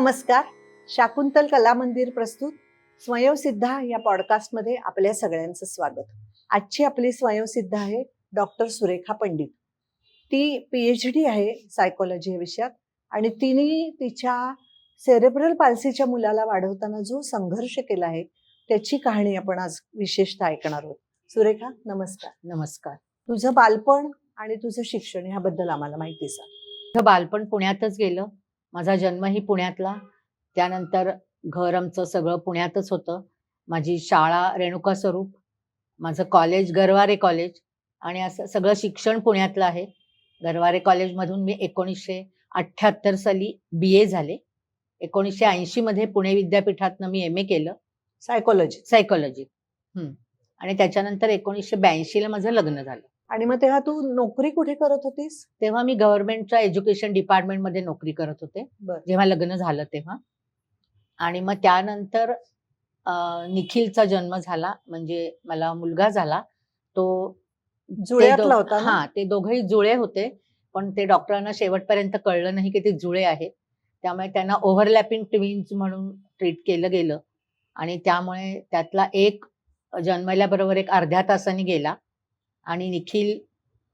नमस्कार. शाकुंतल कला मंदिर प्रस्तुत स्वयंसिद्धा या पॉडकास्टमध्ये आपल्या सगळ्यांचं स्वागत. आजची आपली स्वयंसिद्धा आहे डॉक्टर सुरेखा पंडित. ती पी एच डी आहे सायकोलॉजी या विषयात आणि तिने तिच्या सेरेब्रल पाल्सीच्या मुलाला वाढवताना जो संघर्ष केला आहे त्याची कहाणी आपण आज विशेषतः ऐकणार आहोत. सुरेखा नमस्कार. नमस्कार. तुझं बालपण आणि तुझं शिक्षण ह्याबद्दल आम्हाला माहिती सांग. बालपण पुण्यातच गेलं. माझा जन्मही पुण्यातला. त्यानंतर घर आमचं सगळं पुण्यातच होतं. माझी शाळा रेणुका स्वरूप. माझं कॉलेज गरवारे कॉलेज आणि असं सगळं शिक्षण पुण्यातलं आहे. गरवारे कॉलेजमधून मी एकोणीसशे अठ्ठ्याहत्तर साली बी ए झाले. एकोणीसशे ऐंशीमध्ये पुणे विद्यापीठातनं मी एम ए केलं. सायकोलॉजी सायकोलॉजी आणि त्याच्यानंतर एकोणीसशे ब्याऐंशीला माझं लग्न झालं. आणि मग तेव्हा तू नोकरी कुठे करत होतीस? तेव्हा मी गव्हर्नमेंटच्या एज्युकेशन डिपार्टमेंटमध्ये नोकरी करत होते. जेव्हा लग्न झालं तेव्हा. आणि मग त्यानंतर निखिलचा जन्म झाला. म्हणजे मला मुलगा झाला. तो जुळ्यातला होता? हा ते दोघंही जुळे होते. पण ते डॉक्टरांना शेवटपर्यंत कळलं नाही की ते जुळे आहेत. त्यामुळे त्यांना ओव्हरलॅपिंग ट्विन्स म्हणून ट्रीट केलं गेलं. आणि त्यामुळे त्यातला एक जन्मल्याबरोबर एक अर्ध्या तासाने गेला. आणि निखिल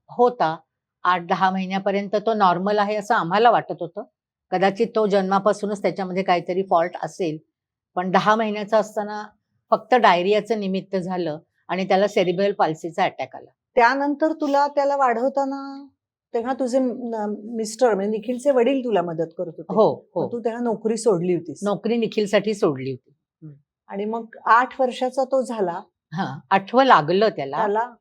होता. आठ दहा महिन्यापर्यंत तो नॉर्मल आहे असं आम्हाला वाटत होतं. कदाचित तो जन्मापासूनच त्याच्यामध्ये काहीतरी फॉल्ट असेल. पण दहा महिन्याचा असताना फक्त डायरियाचं निमित्त झालं आणि त्याला सेरिब्रल पाल्सीचा अटॅक आला. त्यानंतर तुला त्याला वाढवताना तेव्हा तुझे मिस्टर म्हणजे निखिलचे वडील तुला मदत करत होते. हो हो. तू तेव्हा नोकरी सोडली होतीस. नोकरी निखिलसाठी सोडली होती. आणि मग आठ वर्षाचा तो झाला. हा आठवं लागलं त्याला.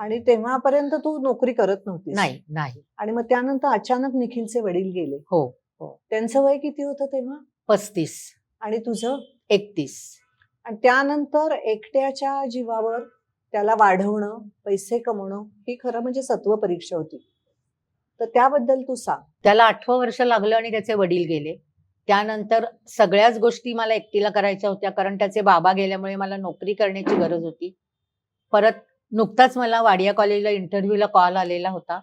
आणि तेव्हापर्यंत तू नोकरी करत नव्हतीस. नाही नाही. आणि मग त्यानंतर अचानक निखिलचे वडील गेले. हो त्यांचं वय किती होतं तेव्हा? पस्तीस. आणि तुझं? एकतीस. आणि त्यानंतर एकट्याच्या जीवावर त्याला वाढवणं पैसे कमवणं ही खरं म्हणजे सत्व परीक्षा होती. तर त्याबद्दल तू सांग. त्याला आठवं वर्ष लागलं आणि त्याचे वडील गेले. त्यानंतर सगळ्याच गोष्टी मला एकटीला करायच्या होत्या कारण त्याचे बाबा गेल्यामुळे मला नोकरी करण्याची गरज होती. परत नुकताच मला वाडिया कॉलेजला इंटरव्ह्यूला कॉल आलेला होता.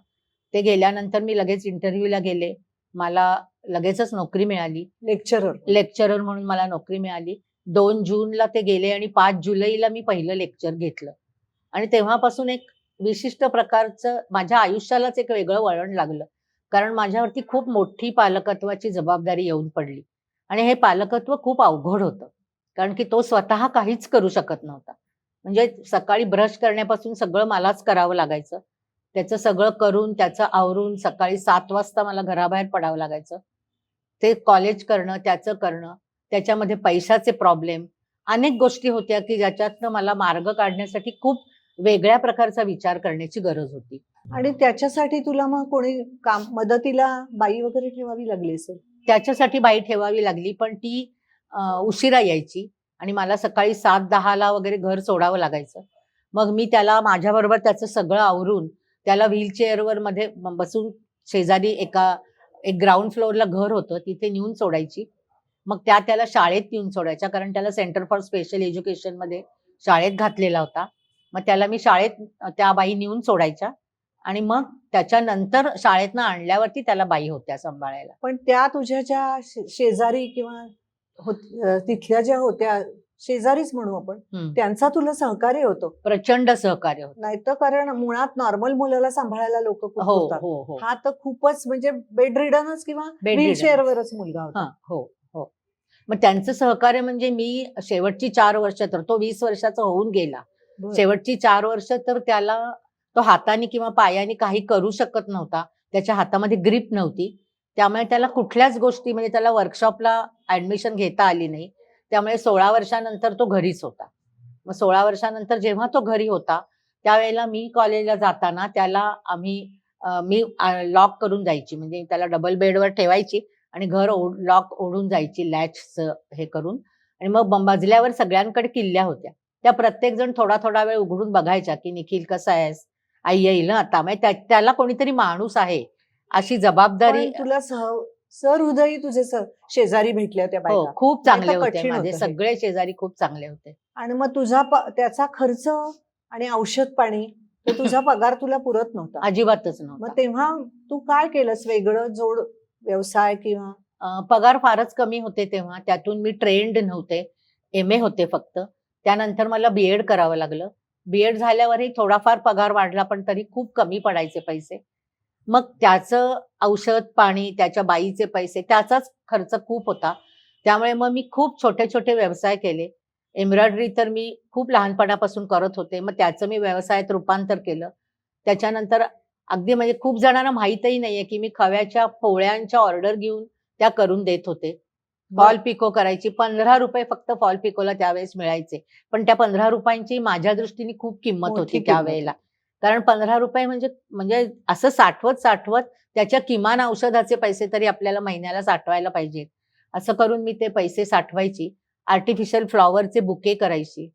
ते गेल्यानंतर मी लगेच इंटरव्ह्यूला गेले. मला लगेचच नोकरी मिळाली. लेक्चरर लेक्चरर म्हणून मला नोकरी मिळाली. दोन जूनला ते गेले आणि पाच जुलैला मी पहिलं लेक्चर घेतलं. आणि तेव्हापासून एक विशिष्ट प्रकारचं माझ्या आयुष्यालाच एक वेगळं वळण लागलं. कारण माझ्यावरती खूप मोठी पालकत्वाची जबाबदारी येऊन पडली. आणि हे पालकत्व खूप अवघड होतं. कारण की तो स्वतः काहीच करू शकत नव्हता. म्हणजे सकाळी ब्रश करण्यापासून सगळं मलाच करावं लागायचं. त्याचं सगळं करून त्याचं आवरून सकाळी सात वाजता मला घराबाहेर पडावं लागायचं. ते कॉलेज करणं त्याचं करणं त्याच्यामध्ये पैशाचे प्रॉब्लेम अनेक गोष्टी होत्या की ज्याच्यातनं मला मार्ग काढण्यासाठी खूप वेगळ्या प्रकारचा विचार करण्याची गरज होती. आणि त्याच्यासाठी तुला मग कोणी काम मदतीला बाई वगैरे ठेवावी लागली असेल? त्याच्यासाठी बाई ठेवावी लागली पण ती उशिरा यायची. आणि मला सकाळी सात दहाला वगैरे घर सोडावं लागायचं. मग मी त्याला माझ्याबरोबर त्याचं सगळं आवरून त्याला व्हीलचेअरवर मध्ये बसून शेजारी एका एक ग्राउंड फ्लोअरला घर होतं तिथे नेऊन सोडायची. मग त्या त्याला शाळेत नेऊन सोडायच्या कारण त्याला सेंटर फॉर स्पेशल एज्युकेशनमध्ये शाळेत घातलेला होता. मग त्याला मी शाळेत त्या बाई नेऊन सोडायच्या. आणि मग त्याच्यानंतर शाळेतनं आणल्यावरती त्याला बाई होत्या सांभाळायला. पण त्या तुझ्या ज्या शेजारी किंवा तिथल्या ज्या होत्या शेजारीच म्हणू आपण. त्यांचा तुला सहकार्य होतो. प्रचंड सहकार्य होतं. नाहीतर कारण मुळात नॉर्मल मुलाला सांभाळायला लोक खूप हो होतात. हो हो. हा तर खूपच म्हणजे बेड रिडनच किंवा. व्हीलचेअरवरच मुलगा होता. हा, हो मग त्यांचं सहकार्य म्हणजे मी शेवटची चार वर्ष तर तो वीस वर्षाचा होऊन गेला. शेवटची चार वर्ष तर त्याला तो हाताने किंवा पायाने काही करू शकत नव्हता. त्याच्या हातामध्ये ग्रीप नव्हती. त्यामुळे त्याला कुठल्याच गोष्टी म्हणजे त्याला वर्कशॉपला ऍडमिशन घेता आली नाही. त्यामुळे सोळा वर्षानंतर तो घरीच होता. मग सोळा वर्षानंतर जेव्हा तो घरी होता त्यावेळेला मी कॉलेजला जाताना त्याला आम्ही मी लॉक करून जायची म्हणजे त्याला डबल बेडवर ठेवायची आणि घर लॉक ओढून जायची लॅचचं हे करून. आणि मग मजल्यावर सगळ्यांकडे किल्ल्या होत्या. त्या प्रत्येक जण थोडा थोडा वेळ उघडून बघायच्या की निखिल कसा आहेस? आई येईल ना आता. म्हणजे त्या- त्याला कोणीतरी माणूस आहे. अशी जबाबदारी तुला सह सहृदयी तुझे शेजारी भेटल्या त्या हो बायका. खूप चांगले होते माझे होतं. सगळे शेजारी खूप चांगले होते. आणि मग तुझा त्याचा खर्च आणि औषध पाणी तुझा पगार तुला पुरत नव्हता. अजिबातच मग नव्हता तेव्हा तू काय केलंस वेगळं जोड व्यवसाय किंवा? पगार फारच कमी होते तेव्हा. त्यातून मी ट्रेंड नव्हते. एम ए होते फक्त. त्यानंतर मला बीएड करावं लागलं. बीएड झाल्यावरही थोडाफार पगार वाढला पण तरी खूप कमी पडायचे पैसे. मग त्याचं औषध पाणी त्याच्या बाईचे पैसे त्याचाच खर्च खूप होता. त्यामुळे मग मी खूप छोटे छोटे व्यवसाय केले. एम्ब्रॉयडरी तर मी खूप लहानपणापासून करत होते. मग त्याचं मी व्यवसायात रूपांतर केलं. त्याच्यानंतर अगदी म्हणजे खूप जणांना माहीतही नाहीये की मी खव्याच्या पोळ्यांच्या ऑर्डर घेऊन त्या करून देत होते. फॉल पिको करायची. पंधरा रुपये फक्त फॉल पिकोला त्यावेळेस मिळायचे. पण त्या पंधरा रुपयांची माझ्या दृष्टीने खूप किंमत होती. त्यावेळेला. कारण पंधरा रुपये म्हणजे म्हणजे असं साठवत साठवत त्याच्या किमान औषधाचे पैसे तरी आपल्याला महिन्याला साठवायला पाहिजेत असं करून मी ते पैसे साठवायची. आर्टिफिशियल फ्लॉवरचे बुके करायची.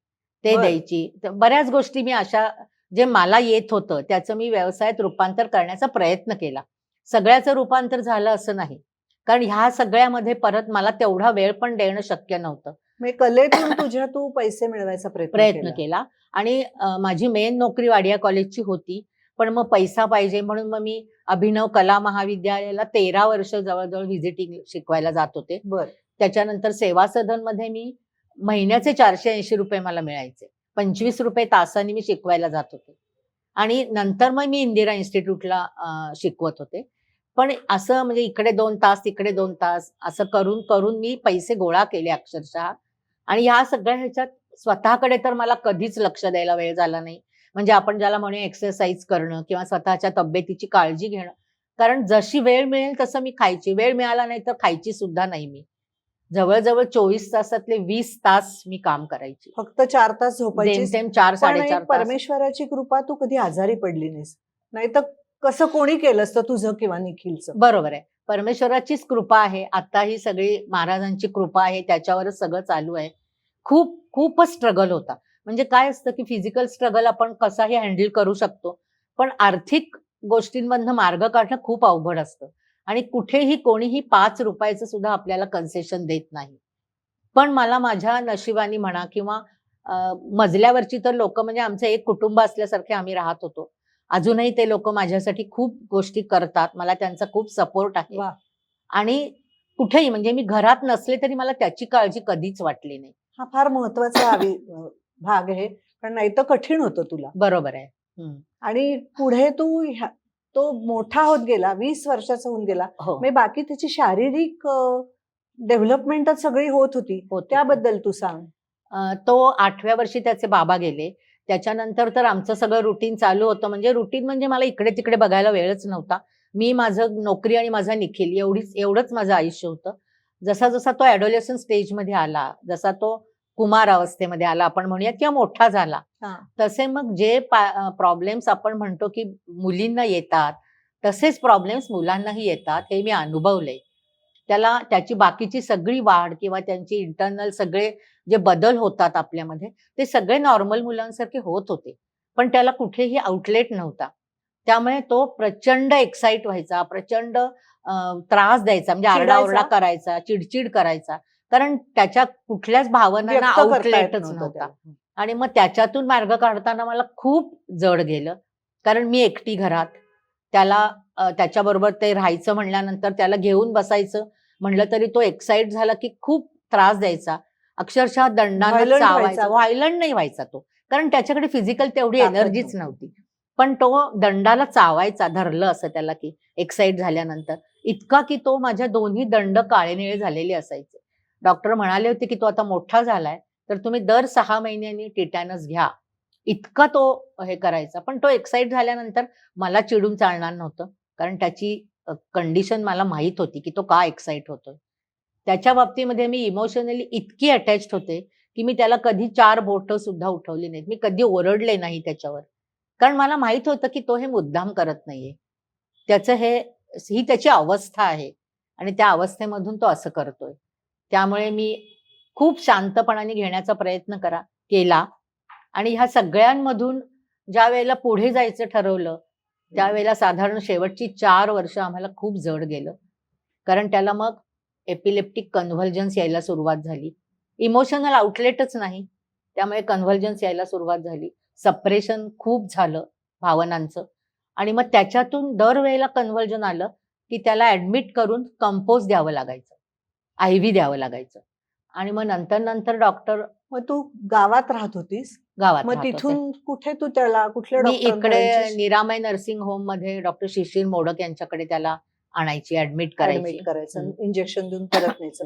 ते. द्यायची. तर बऱ्याच गोष्टी मी अशा जे मला येत होतं त्याचं मी व्यवसायात रूपांतर करण्याचा प्रयत्न केला. सगळ्याचं रूपांतर झालं असं नाही. कारण ह्या सगळ्यामध्ये परत मला तेवढा वेळ पण देणं शक्य नव्हतं. म्हणजे कलेतून तुझ्या तू पैसे मिळवायचा प्रयत्न प्रयत्न केला. आणि माझी मेन नोकरी वाडिया कॉलेजची होती. पण मग पैसा पाहिजे म्हणून मग मी अभिनव कला महाविद्यालयाला तेरा वर्ष जवळजवळ व्हिजिटिंग शिकवायला जात होते. बर. त्याच्यानंतर सेवा सदनमध्ये मी महिन्याचे चारशे ऐंशी रुपये मला मिळायचे. पंचवीस रुपये तासाने मी शिकवायला जात होते. आणि नंतर मग मी इंदिरा इन्स्टिट्यूटला शिकवत होते. पण असं म्हणजे इकडे दोन तास तिकडे दोन तास असं करून करून मी पैसे गोळा केले अक्षरशः. आणि ह्या सगळ्या ह्याच्यात स्वतःकडे तर मला कधीच लक्ष द्यायला वेळ झाला नाही. म्हणजे आपण ज्याला म्हणूया एक्सरसाइज करणं किंवा स्वतःच्या तब्येतीची काळजी घेणं. कारण जशी वेळ मिळेल तसं मी खायची. वेळ मिळाला नाही तर खायची सुद्धा नाही मी. जवळजवळ चोवीस तासातले वीस तास मी काम करायची. फक्त चार तास झोपायची. चार साडेचार परमेश्वराची कृपा तू कधी आजारी पडली नाहीस. नाही तर कसं कोणी केलं असतं तुझं किंवा निखिलचं? बरोबर आहे. परमेश्वराचीच कृपा आहे. आता ही सगळी महाराजांची कृपा आहे. त्याच्यावरच सगळं चालू आहे. खूप खूपच स्ट्रगल होता. म्हणजे काय असतं की फिजिकल स्ट्रगल आपण कसाही हँडल करू शकतो. पण आर्थिक गोष्टींमधनं मार्ग काढणं खूप अवघड असतं. आणि कुठेही कोणीही पाच रुपयाचं सुद्धा आपल्याला कन्सेशन देत नाही. पण मला माझ्या नशिबानी म्हणा किंवा मजल्यावरची तर लोक म्हणजे आमचं एक कुटुंब असल्यासारखे आम्ही राहत होतो. अजूनही ते लोक माझ्यासाठी खूप गोष्टी करतात. मला त्यांचा खूप सपोर्ट आहे. आणि कुठेही म्हणजे मी घरात नसले तरी मला त्याची काळजी कधीच वाटली नाही. हा फार महत्त्वाचा भाग आहे. पण नाही तर कठीण होतं तुला. बरोबर आहे. आणि पुढे तू तो मोठा होत गेला वीस वर्षाचा होऊन गेला. हो. म्हणजे बाकी त्याची शारीरिक डेव्हलपमेंटच सगळी होत होती. त्याबद्दल तू सांग. तो आठव्या वर्षी त्याचे बाबा गेले. त्याच्यानंतर तर आमचं सगळं रुटीन चालू होतं. म्हणजे रुटीन म्हणजे मला इकडे तिकडे बघायला वेळच नव्हता. मी माझं नोकरी आणि माझा निखिल एवढीच एवढंच माझं आयुष्य होतं. जसा जसा तो ॲडोलेसन स्टेजमध्ये आला जसा तो कुमार अवस्थेमध्ये आला आपण म्हणूया किंवा मोठा झाला. तसे मग जे प्रॉब्लेम्स आपण म्हणतो की मुलींना येतात तसेच प्रॉब्लेम्स मुलांनाही येतात हे मी अनुभवले त्याला त्याची बाकीची सगळी वाढ किंवा त्यांची इंटरनल सगळे जे बदल होतात आपल्यामध्ये ते सगळे नॉर्मल मुलांसारखे होत होते. पण त्याला कुठेही आउटलेट नव्हता. त्यामुळे तो प्रचंड एक्साइट व्हायचा प्रचंड त्रास द्यायचा म्हणजे आरडाओरडा? करायचा चिडचिड करायचा. कारण त्याच्या कुठल्याच भावनांना आउटलेटच नव्हतं. आणि मग त्याच्यातून मार्ग काढताना मला खूप जड गेलं. कारण मी एकटी घरात. त्याला त्याच्याबरोबर ते राहायचं म्हणल्यानंतर त्याला घेऊन बसायचं. म्हणलं तरी तो एक्साइट झाला की खूप त्रास द्यायचा. अक्षरशः दंडानं Violent चावायचा. व्हायलंट नाही व्हायचा तो. कारण त्याच्याकडे फिजिकल तेवढी एनर्जीच नव्हती. नव्हती. पण तो दंडाला चावायचा धरलं असं त्याला की एक्साइट झाल्यानंतर. इतका की तो माझ्या दोन्ही दंड काळे निळे झालेले असायचे. डॉक्टर म्हणाले होते की तो आता मोठा झालाय तर तुम्ही दर सहा महिन्यांनी टिटॅनस घ्या. इतका तो हे करायचा. पण तो एक्साइट झाल्यानंतर मला चिडून चालणार नव्हतं. कारण त्याची कंडिशन मला माहीत होती की तो का एक्साइट होतोय. त्याच्या बाबतीमध्ये मी इमोशनली इतकी अटॅच्ड होते की मी त्याला कधी चार बोट सुद्धा उठवली नाहीत. मी कधी ओरडले नाही त्याच्यावर. कारण मला माहीत होतं की तो हे मुद्दाम करत नाहीये. त्याचं हे ही त्याची अवस्था आहे आणि त्या अवस्थेमधून तो असं करतोय. त्यामुळे मी खूप शांतपणाने घेण्याचा प्रयत्न करा केला. आणि ह्या सगळ्यांमधून ज्या वेळेला पुढे जायचं ठरवलं त्यावेळेला साधारण शेवटची चार वर्ष आम्हाला खूप जड गेलं. कारण त्याला मग एपिलेप्टिक कन्व्हल्जन्स यायला सुरुवात झाली. इमोशनल आउटलेटच नाही त्यामुळे कन्व्हल्जन्स यायला सुरुवात झाली. सप्रेशन खूप झालं भावनांचं. आणि मग त्याच्यातून दरवेळेला कन्व्हल्जन आलं की त्याला ऍडमिट करून कंपोज द्यावं लागायचं. आय व्ही द्यावं लागायचं. आणि मग नंतर नंतर डॉक्टर मग तू गावात राहत होतीस? गावात मग. तिथून कुठे तू त्याला कुठल्या इकडे निरामय नर्सिंग होममध्ये डॉक्टर शिशिर मोडक यांच्याकडे त्याला आणायची ऍडमिट करायची. ऍडमिट करायचं. इंजेक्शन देऊन परत न्यायचं.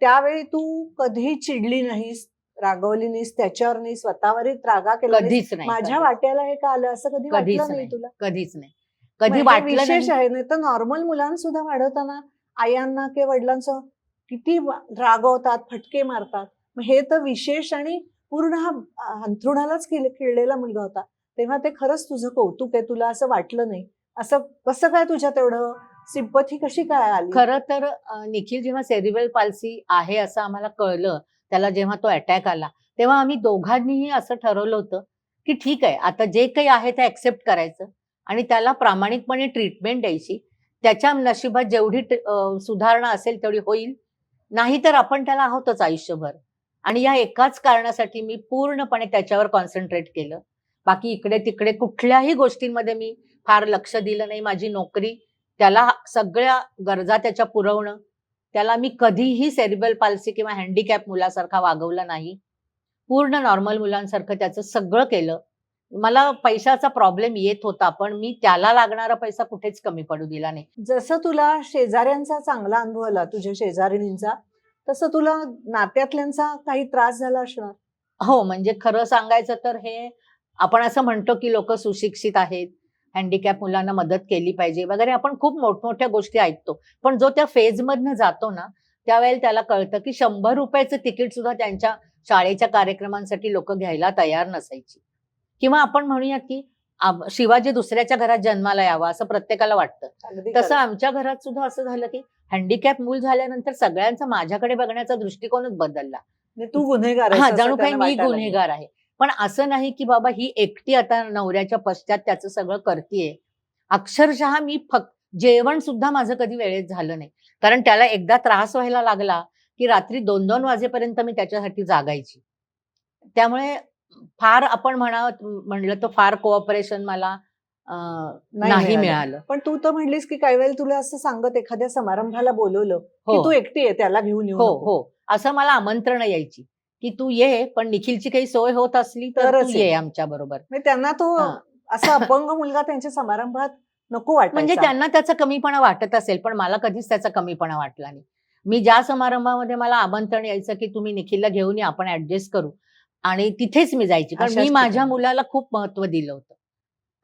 त्यावेळी तू कधी चिडली नाहीस रागवली नाहीस त्याच्यावर नाही स्वतःवरही रागा केला? कधीच नाही माझ्या वाट्याला हे का आलं? असं कधी कधीच वाटलं नाही नाही. तुला? कधीच नाही. कधी वाटलं विशेष नाही. आहे नाही तर नॉर्मल मुलांसुद्धा वाढवताना आयांना किंवा वडिलांसह किती वा- रागवतात फटके मारतात. मग हे तर विशेष आणि पूर्ण हा अंथरुणालाच केले खेळलेला मुलगा होता. तेव्हा ते खरंच तुझं कौतुक आहे तुला असं वाटलं नाही. असं कसं काय तुझ्यात एवढं सिंपथी कशी काय आली? खरं तर निखिल जेव्हा सेरिबल पाल्सी आहे असं आम्हाला कळलं त्याला जेव्हा तो अटॅक आला तेव्हा आम्ही दोघांनीही असं ठरवलं होतं की ठीक आहे आता जे काही आहे ते ऍक्सेप्ट करायचं आणि त्याला प्रामाणिकपणे ट्रीटमेंट द्यायची. त्याच्या नशिबात जेवढी सुधारणा असेल तेवढी होईल. नाही तर आपण त्याला आहोतच आयुष्यभर. आणि या एकाच कारणासाठी मी पूर्णपणे त्याच्यावर कॉन्सन्ट्रेट केलं. बाकी इकडे तिकडे कुठल्याही गोष्टींमध्ये मी फार लक्ष दिलं नाही. माझी नोकरी त्याला सगळ्या गरजा त्याच्या पुरवणं. त्याला मी कधीही सेरिबल पाल्सी किंवा हँडिकॅप मुलासारखा वागवलं नाही. पूर्ण नॉर्मल मुलांसारखं त्याचं सगळं केलं. मला पैशाचा प्रॉब्लेम येत होता पण मी त्याला लागणारा पैसा कुठेच कमी पडू दिला नाही. जसं तुला शेजाऱ्यांचा चांगला अनुभव आला तुझ्या शेजारीणींचा तसं तुला नात्यातल्यांचा काही त्रास झाला असणार? हो म्हणजे खरं सांगायचं तर हे आपण असं म्हणतो की लोक सुशिक्षित आहेत. हँडिकॅप मुलांना मदत केली पाहिजे वगैरे आपण खूप मोठमोठ्या गोष्टी ऐकतो. पण जो त्या फेजमधनं जातो ना त्यावेळेला त्याला कळतं की शंभर रुपयाचं तिकीट सुद्धा त्यांच्या शाळेच्या कार्यक्रमांसाठी लोक घ्यायला तयार नसायची. किंवा आपण म्हणूयात की शिवाजी दुसऱ्याच्या घरात जन्माला यावा असं प्रत्येकाला वाटतं. तसं. आमच्या घरात सुद्धा असं झालं की हँडिकॅप मूल झाल्यानंतर सगळ्यांचा माझ्याकडे बघण्याचा दृष्टिकोनच बदलला. तू गुन्हेगार हा जणू काही मी. गुन्हेगार आहे. पण असं नाही की बाबा ही एकटी आता नवऱ्याच्या पश्चात त्याचं सगळं करतीये. अक्षरशः मी फक्त जेवण सुद्धा माझं कधी वेळेत झालं नाही. कारण त्याला एकदा त्रास व्हायला लागला की रात्री दोन दोन वाजेपर्यंत मी त्याच्यासाठी जागायची. त्यामुळे फार आपण म्हणा म्हणलं तर फार कोऑपरेशन मला नाही मिळालं. पण तू तर म्हणलीस की काही वेळेला तुला असं सांगत एखाद्या समारंभाला बोलवलं की हो. तू एकटी आहे त्याला घेऊन येऊ हो. हो. असं मला आमंत्रण यायची. की तू ये पण निखिलची काही सोय होत असली तर तरच तू ये. ये आमच्या बरोबर. म्हणजे त्यांना तो हा. असा अपंग मुलगा त्यांच्या समारंभात नको वाटायचा. म्हणजे त्यांना त्याचा कमीपणा वाटत असेल पण मला कधीच त्याचा कमीपणा वाटला नाही. मी ज्या समारंभामध्ये मला आमंत्रण यायचं की तुम्ही निखिलला घेऊन या आपण ऍडजस्ट करू. आणि तिथेच मी जायची कारण अशाच मी माझ्या ठिकाणी. मुलाला खूप महत्त्व दिलं होतं.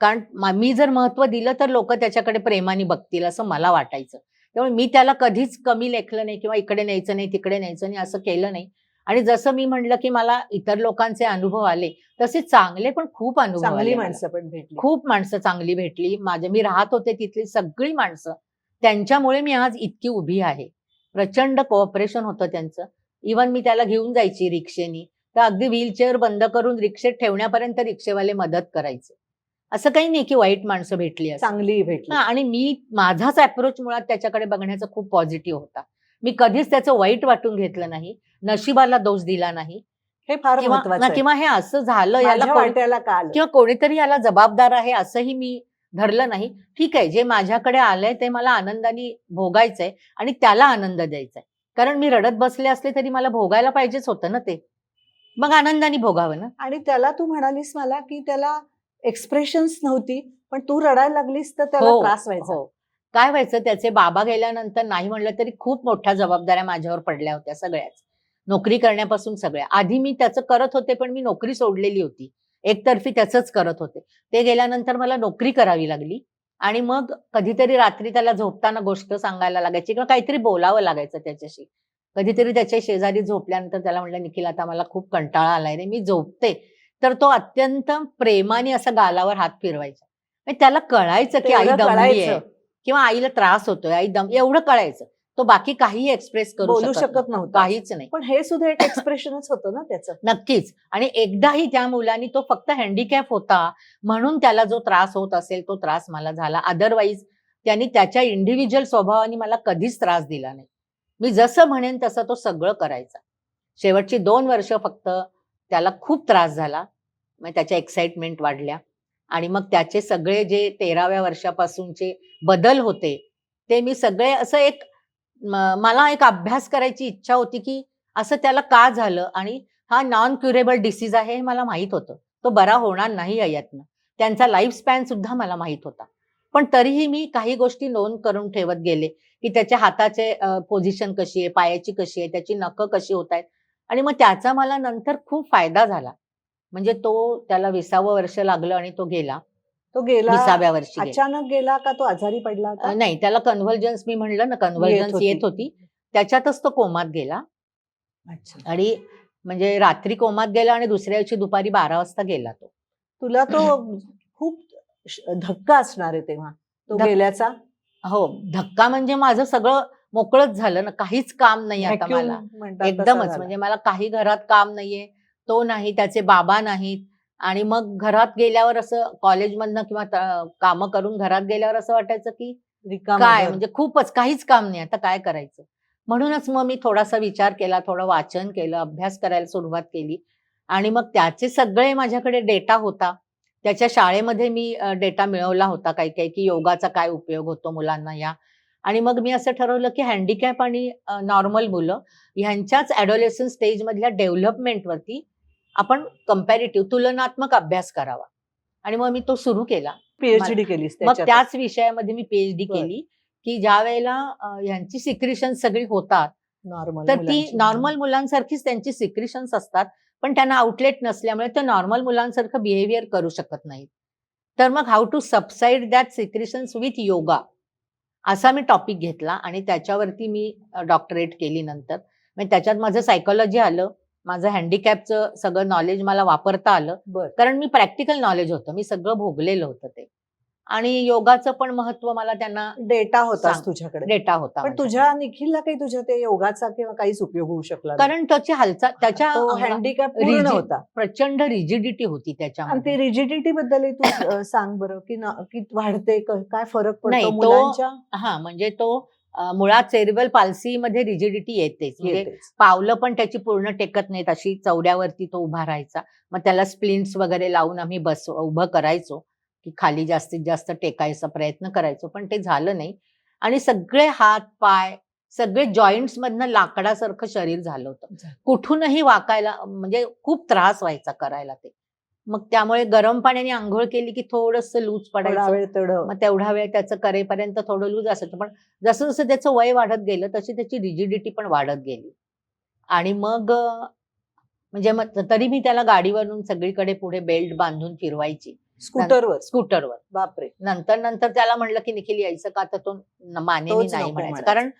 कारण मा- मी जर महत्त्व दिलं तर लोक त्याच्याकडे प्रेमाने बघतील असं मला वाटायचं. त्यामुळे मी त्याला कधीच कमी लेखलं नाही किंवा इकडे न्यायचं नाही तिकडे न्यायचं नाही असं केलं नाही. आणि जसं मी म्हणलं की मला इतर लोकांचे अनुभव आले तसे चांगले पण खूप अनुभव चांगली. माणसं पण भेटली. खूप माणसं चांगली भेटली. माझ्या मी राहत होते तिथली सगळी माणसं. त्यांच्यामुळे मी आज इतकी उभी आहे. प्रचंड कोऑपरेशन होतं त्यांचं. इवन मी त्याला घेऊन जायची रिक्षेनी. तर अगदी व्हीलचेअर बंद करून रिक्षेत ठेवण्यापर्यंत रिक्षेवाले मदत करायचे. असं काही नाही की वाईट माणसं भेटली असं चांगली भेटली. आणि मी माझाच अप्रोच मुळात त्याच्याकडे बघण्याचा खूप पॉझिटिव्ह होता. मी कधीच त्याचं वाईट वाटून घेतलं नाही नशिबाला दोष दिला नाही. हे फार महत्वाचं. किंवा हे असं झालं याला वाट्याला का किंवा कोणीतरी याला जबाबदार आहे असंही मी धरलं नाही. ठीक आहे जे माझ्याकडे आलंय ते मला आनंदाने भोगायचंय आणि त्याला आनंद द्यायचाय. कारण मी रडत बसले असले तरी मला भोगायला पाहिजेच होतं ना ते. मग आनंदाने भोगावं ना? आणि त्याला तू म्हणालीस मला की त्याला एक्सप्रेशन्स नव्हती पण तू रडायला लागलीस तर त्याला हो, त्रास व्हायचा. हो. काय व्हायचं? त्याचे बाबा गेल्यानंतर नाही म्हणलं तरी खूप मोठ्या जबाबदाऱ्या माझ्यावर पडल्या होत्या सगळ्याच. नोकरी करण्यापासून सगळ्या. आधी मी त्याचं करत होते पण मी नोकरी सोडलेली होती. एकतर्फी त्याचंच करत होते. ते गेल्यानंतर मला नोकरी करावी लागली आणि मग कधीतरी रात्री त्याला झोपताना गोष्ट सांगायला लागायची किंवा काहीतरी बोलावं लागायचं त्याच्याशी. कधीतरी त्याच्या शेजारी झोपल्यानंतर त्याला म्हटलं निखिल आता मला खूप कंटाळा आलाय रे मी झोपते. तर तो अत्यंत प्रेमाने असा गालावर हात फिरवायचा. म्हणजे त्याला कळायचं की आई दमली. किंवा आईला त्रास होतोय आई दम एवढं कळायचं. तो बाकी काही एक्सप्रेस करू बोलू शकत. नव्हता. काहीच नाही. पण हे सुद्धा एक एक्सप्रेशनच होतं ना त्याचं. नक्कीच. आणि एकदाही त्या मुलाने तो फक्त हँडिकॅप होता म्हणून त्याला जो त्रास होत असेल तो त्रास मला झाला. अदरवाईज त्यांनी त्याच्या इंडिव्हिज्युअल स्वभावाने मला कधीच त्रास दिला नाही. मी जसं म्हणेन तसं तो सगळं करायचा. शेवटची दोन वर्ष फक्त त्याला खूप त्रास झाला. मग त्याच्या एक्साइटमेंट वाढल्या. आणि मग त्याचे सगळे जे तेराव्या वर्षापासूनचे बदल होते ते मी सगळे असं एक मला एक अभ्यास करायची इच्छा होती की असं त्याला का झालं आणि हा नॉन क्युरेबल डिसीज आहे हे मला माहीत होतं. तो बरा होणार नाही यातनं त्यांचा लाईफ स्पॅन सुद्धा मला माहीत होता. पण तरीही मी काही गोष्टी नोंद करून ठेवत गेले की त्याच्या हाताचे पोझिशन कशी आहे पायाची कशी आहे त्याची नखं कशी होत आहेत. आणि मग त्याचा मला नंतर खूप फायदा झाला. म्हणजे तो त्याला विसावं वर्ष लागलं आणि तो गेला. तो गेला विसाव्या वर्षी गेला. अचानक गेला का तो आजारी पडला होता? नाही त्याला कन्व्हर्जन्स मी म्हणलं ना कन्व्हर्जन्स होती. येत होती. त्याच्यातच तो कोमात गेला. अच्छा. आणि म्हणजे रात्री कोमात गेला आणि दुसऱ्या दिवशी दुपारी बारा वाजता गेला तो. तुला तो खूप श- धक्का असणार आहे तेव्हा तो गेल्याचा? हो धक्का म्हणजे माझं सगळं मोकळच झालं ना काहीच काम नाही आता Vacuum मला. म्हणतात तसा एकदमच झाला. म्हणजे मला काही घरात काम नाहीये. तो नाही त्याचे बाबा नाहीत. आणि मग घरात गेल्यावर असं कॉलेजमधनं किंवा काम करून घरात गेल्यावर असं वाटायचं की रिकामं काय. म्हणजे खूपच काहीच काम नाही. आता काय करायचं? म्हणूनच मग मी थोडासा विचार केला थोडं वाचन केलं अभ्यास करायला सुरुवात केली. आणि मग त्याचे सगळे माझ्याकडे डेटा होता. त्याच्या शाळेमध्ये मी डेटा मिळवला होता काही काही की योगाचा काय उपयोग होतो मुलांना या. आणि मग मी असं ठरवलं की हँडिकॅप आणि नॉर्मल मुलं ह्यांच्याच ॲडोलेसन स्टेज मधल्या डेव्हलपमेंटवरती आपण कम्पॅरेटिव्ह तुलनात्मक अभ्यास करावा आणि मग मी तो सुरू केला पीएचडी केलीस मग. त्याच विषयामध्ये मी पीएचडी. केली की ज्या वेळेला यांची सिक्रिशन सगळी होतात नॉर्मल तर ती. नॉर्मल मुलांसारखीच त्यांची सिक्रिशन्स असतात पण त्यांना आउटलेट नसल्यामुळे ते नॉर्मल मुलांसारखं बिहेवियर करू शकत नाहीत तर मग how to subside that secretions with yoga असा मी टॉपिक घेतला आणि त्याच्यावरती मी डॉक्टरेट केली नंतर म्हणजे त्याच्यात माझं सायकोलॉजी आलं माझं हँडिकॅपचं सगळं नॉलेज मला वापरता आलं बरं. कारण मी प्रॅक्टिकल नॉलेज होतं मी सगळं भोगलेलं होतं ते आणि योगाचं पण महत्त्व मला त्यांना डेटा सांग. तुझ्याकडे डेटा होता पण. तुझ्या निखिलला काही तुझ्या ते योगाचा किंवा काहीच उपयोग होऊ शकला. कारण त्याची हालचाल त्याच्या हँडिकॅप होता प्रचंड रिजिडिटी होती आणि ती रिजिडिटी बद्दल तू सांग बरं की वाढते काय फरक पडतो हा म्हणजे तो मुळात सेरिबल पाल्सी मध्ये रिजिडिटी येतेच. म्हणजे. पावलं पण त्याची पूर्ण टेकत नाहीत अशी चौड्यावरती तो उभा राहायचा. मग त्याला स्प्लिंट्स वगैरे लावून आम्ही बस उभं करायचो की खाली जास्तीत जास्त टेकायचा प्रयत्न करायचो पण ते झालं नाही. आणि सगळे हात पाय सगळे जॉईंट्स मधनं लाकडासारखं शरीर झालं होतं. कुठूनही वाकायला म्हणजे खूप त्रास व्हायचा करायला ते. मग त्यामुळे गरम पाण्याने आंघोळ केली की थोडस लूज थोडा पडायचं. वेळ तेवढं. मग तेवढा वेळ त्याचं करेपर्यंत थोडं लूज असायचं. पण जसं जसं त्याचं वय वाढत गेलं तशी त्याची रिजिडिटी पण वाढत गेली. आणि मग म्हणजे मग तरी मी त्याला गाडीवरून सगळीकडे पुढे बेल्ट बांधून फिरवायची. स्कूटरवर. स्कूटरवर. बापरे. नंतर नंतर त्याला म्हणलं की निखिल यायचं का? तर तो न- मानेनी तोच नाही म्हणायचं. कारण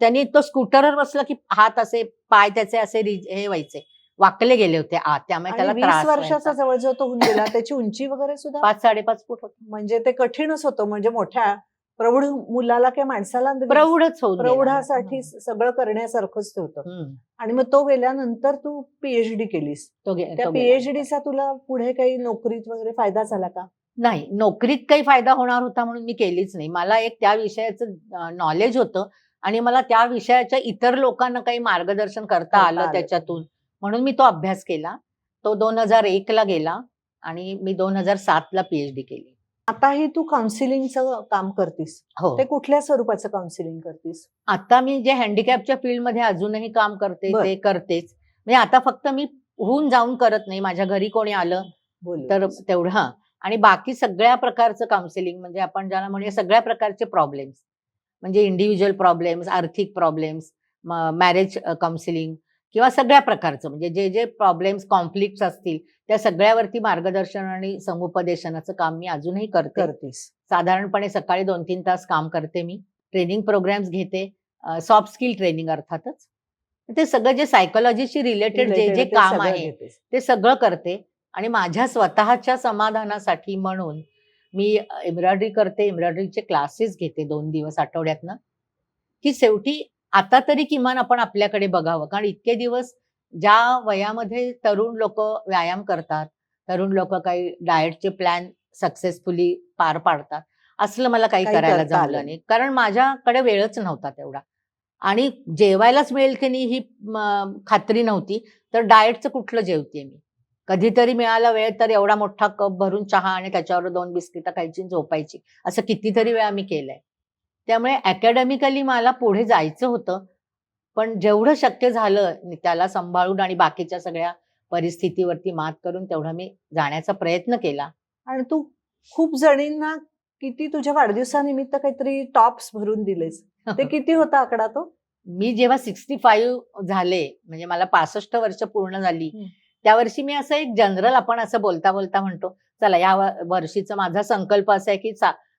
त्यांनी तो स्कूटरवर बसला की हात असे पाय त्याचे असे हे व्हायचे. वाकले गेले होते आत त्यामुळे त्याला वीस त्रास वर्षाचा व्हायचा. जवळजवळ तो होऊन गेला त्याची उंची वगैरे सुद्धा पाच साडेपाच फूट होत म्हणजे ते कठीणच होतं म्हणजे मोठ्या प्रौढ मुलाला किंवा माणसाला प्रौढच होऊन गेला. प्रौढासाठी सगळं करण्यासारखंच ते होतं हम्म. आणि मग तो गेल्यानंतर तू पीएचडी केलीस तो गे- त्या तो गेला. पीएचडीचा तुला पुढे काही नोकरीत वगैरे फायदा झाला का नाही नोकरीत काही फायदा होणार होता म्हणून मी केलीच नाही मला एक त्या विषयाचं नॉलेज होतं आणि मला त्या विषयाच्या इतर लोकांना काही मार्गदर्शन करता करता आलं आलं. त्याच्यातून म्हणून मी तो अभ्यास केला. तो दोन हजार एक ला गेला आणि मी दोन हजार सात ला पीएचडी केली. आताही तू काउन्सिलिंगचं काम करतीस? हो. ते कुठल्या स्वरूपाचं काउन्सिलिंग करतीस? आता मी जे हँडिकॅपच्या फील्डमध्ये अजूनही काम करते. ते करतेच. म्हणजे आता फक्त मी होऊन जाऊन करत नाही. माझ्या घरी कोणी आलं बोल तर तेवढं हा. आणि बाकी सगळ्या प्रकारचं काउन्सिलिंग म्हणजे आपण ज्याला म्हणूया सगळ्या प्रकारचे प्रॉब्लेम्स म्हणजे इंडिव्हिज्युअल प्रॉब्लेम्स आर्थिक प्रॉब्लेम्स मॅरेज काउन्सिलिंग किंवा सगळ्या प्रकारचं म्हणजे जे जे प्रॉब्लेम्स कॉन्फ्लिक्ट असतील त्या सगळ्यावरती मार्गदर्शन आणि समुपदेशनाचं काम मी अजूनही करते. करतीस. साधारणपणे सकाळी दोन तीन तास काम करते मी. ट्रेनिंग प्रोग्राम्स घेते. सॉफ्ट स्किल ट्रेनिंग अर्थातच. ते सगळं जे सायकोलॉजीशी रिलेटेड जे जे काम आहे. ते सगळं करते. आणि माझ्या स्वतःच्या समाधानासाठी म्हणून मी एम्ब्रॉयडरी करते. एम्ब्रॉयडरीचे क्लासेस घेते दोन दिवस आठवड्यातनं. की शेवटी आता तरी किमान आपण आपल्याकडे बघावं. कारण इतके दिवस ज्या वयामध्ये तरुण लोक व्यायाम करतात तरुण लोक काही डाएटचे प्लॅन सक्सेसफुली पार पाडतात असलं मला काही करायला जमलं नाही. कारण माझ्याकडे वेळच नव्हता तेवढा. आणि जेवायलाच मिळेल की नाही ही खात्री नव्हती तर डाएटचं कुठलं जेवते मी? कधीतरी मिळाला वेळ तर एवढा मोठा कप भरून चहा आणि त्याच्यावर दोन बिस्किटं खायची झोपायची. असं कितीतरी वेळा मी केलंय. त्यामुळे अकॅडमिकली मला पुढे जायचं होतं. पण जेवढं शक्य झालं त्याला सांभाळून आणि बाकीच्या सगळ्या परिस्थितीवरती मात करून तेवढा मी जाण्याचा प्रयत्न केला. आणि तू खूप जणींना किती तुझ्या वाढदिवसानिमित्त काहीतरी टॉप्स भरून दिलेस. ते किती होता आकडा तो? मी जेव्हा सिक्स्टी फाईव्ह झाले म्हणजे मला पासष्ट वर्ष पूर्ण झाली. त्या वर्षी मी असं एक जनरल आपण असं बोलता बोलता म्हणतो चला या वर्षीचा माझा संकल्प असा आहे की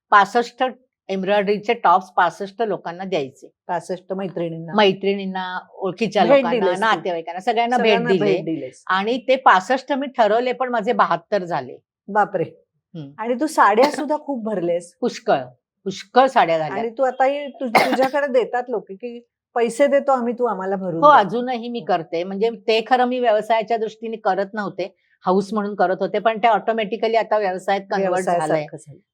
पासष्ट एम्ब्रॉयडरीचे टॉप्स पासष्ट लोकांना द्यायचे. पासष्ट मैत्रिणींना. माहित्रिणींना ओळखीच्या भेट लोकांना दिलीस तू. नातेवाईकांना सगळ्यांना भेट सगळ्यांना दिली. दिलेस. आणि ते पासष्ट मी ठरवले पण माझे बहात्तर झाले. बापरे. हम्म. आणि तू साड्या सुद्धा खूप भरलेस. पुष्कळ. पुष्कळ साड्या झाल्या. आणि तू आता हे तुझ- तुझ्याकडे देतात लोक की पैसे देतो आम्ही तू आम्हाला भरून हो. अजूनही मी करते. म्हणजे ते खरं मी व्यवसायाच्या दृष्टीने करत नव्हते. हाऊस म्हणून करत होते पण ते ऑटोमॅटिकली आता व्यवसायात कन्वर्ट झालंय.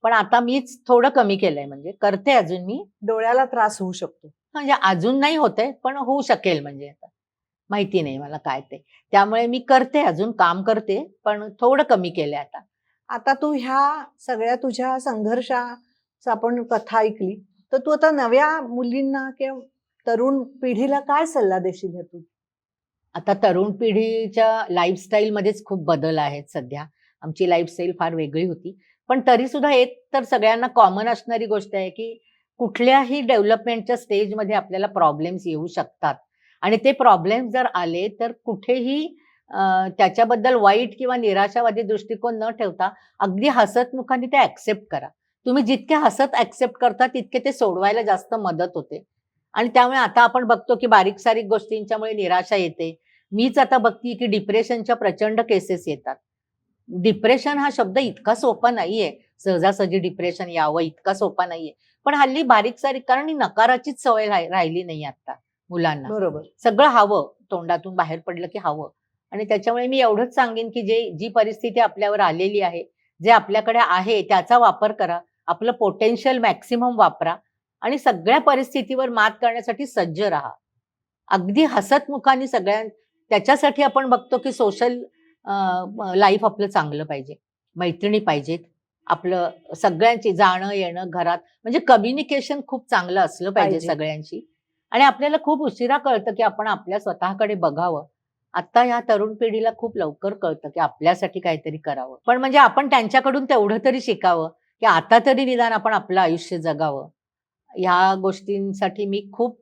पण आता मीच थोडं कमी केलंय म्हणजे करते अजून मी. डोळ्याला त्रास होऊ शकतो. म्हणजे अजून नाही होते पण होऊ शकेल म्हणजे आता. माहिती नाही मला काय ते. त्यामुळे मी करते अजून काम करते पण थोडं कमी केलंय आता. आता तू ह्या सगळ्या तुझ्या संघर्षाचा आपण कथा ऐकली तर तू आता नव्या मुलींना किंवा तरुण पिढीला काय सल्ला देशील ह्यातून? आता तरुण पिढीच्या लाईफस्टाईलमध्येच खूप बदल आहेत सध्या. आमची लाईफस्टाईल फार वेगळी होती. पण तरी सुद्धा एक तर सगळ्यांना कॉमन असणारी गोष्ट आहे की कुठल्याही डेव्हलपमेंटच्या स्टेजमध्ये आपल्याला प्रॉब्लेम्स येऊ शकतात. आणि ते प्रॉब्लेम्स जर आले तर कुठेही त्याच्याबद्दल वाईट किंवा निराशावादी दृष्टिकोन न ठेवता अगदी हसतमुखाने ते ऍक्सेप्ट करा. तुम्ही जितके हसत ऍक्सेप्ट करता तितके ते सोडवायला जास्त मदत होते. आणि त्यामुळे आता आपण बघतो की बारीक सारीक गोष्टींच्यामुळे निराशा येते. मीच आता बघते की डिप्रेशनच्या प्रचंड केसेस येतात. डिप्रेशन हा शब्द इतका सोपा नाहीये. सहजासहजी डिप्रेशन यावं इतका सोपा नाहीये. पण हल्ली बारीक सारीक कारण ही नकाराचीच सवय राहि- राहिली नाही आता मुलांना. बरोबर. सगळं हवं तोंडातून बाहेर पडलं की हवं. आणि त्याच्यामुळे मी एवढंच सांगेन की जे जी परिस्थिती आपल्यावर आलेली आहे जे आपल्याकडे आहे त्याचा वापर करा. आपलं पोटेन्शियल मॅक्सिमम वापरा. आणि सगळ्या परिस्थितीवर मात करण्यासाठी सज्ज राहा. अगदी हसतमुखाने सगळ्या त्याच्यासाठी आपण बघतो की सोशल लाईफ आपलं चांगलं पाहिजे. मैत्रिणी पाहिजेत. आपलं सगळ्यांची जाणं येणं घरात म्हणजे कम्युनिकेशन खूप चांगलं असलं पाहिजे. सगळ्यांशी. आणि आपल्याला खूप उशिरा कळतं की आपण आपल्या स्वतःकडे बघावं. आता या तरुण पिढीला खूप लवकर कळतं की आपल्यासाठी काहीतरी करावं. पण म्हणजे आपण त्यांच्याकडून तेवढं तरी शिकावं की आता तरी निदान आपण आपलं आयुष्य जगावं. ह्या गोष्टींसाठी मी खूप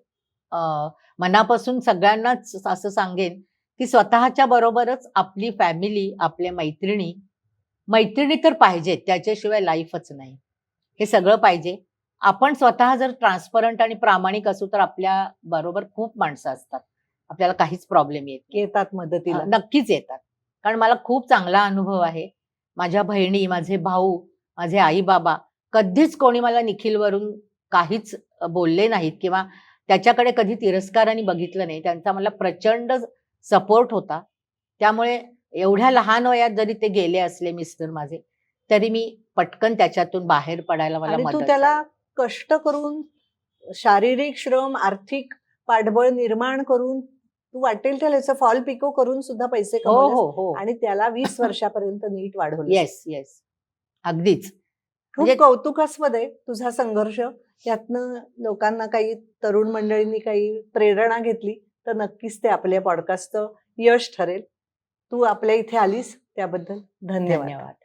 मनापासून सगळ्यांनाच असं सांगेन की स्वतःच्या बरोबरच आपली फॅमिली आपल्या मैत्रिणी मैत्रिणी तर पाहिजेत त्याच्याशिवाय लाईफच नाही. हे सगळं पाहिजे. आपण स्वतः जर ट्रान्सपरंट आणि प्रामाणिक असू तर आपल्या बरोबर खूप माणसं असतात. आपल्याला काहीच प्रॉब्लेम येत. येतात मदतीला. नक्कीच येतात. कारण मला खूप चांगला अनुभव आहे. माझ्या बहिणी माझे भाऊ माझे आई बाबा कधीच कोणी मला निखिलवरून काहीच बोलले नाहीत किंवा त्याच्याकडे कधी तिरस्काराने बघितलं नाही. त्यांचा मला प्रचंड सपोर्ट होता. त्यामुळे एवढ्या लहान वयात जरी ते गेले असले मिस्टर माझे तरी मी पटकन त्याच्यातून बाहेर पडायला मला तू त्याला. कष्ट करून शारीरिक श्रम आर्थिक पाठबळ निर्माण करून तू वाटेल त्याला याचं फॉल पिको करून सुद्धा पैसे हो हो हो. आणि त्याला वीस वर्षापर्यंत नीट वाढवलं येस येस अगदीच. खूप म्हणजे- कौतुकास्पद आहे तुझा संघर्ष. यातनं लोकांना काही तरुण मंडळींनी काही प्रेरणा घेतली. तर नक्कीच ते आपल्या पॉडकास्ट यश ठरेल. तू आपल्या इथे आलीस त्याबद्दल धन्यवाद. धन्यवाद.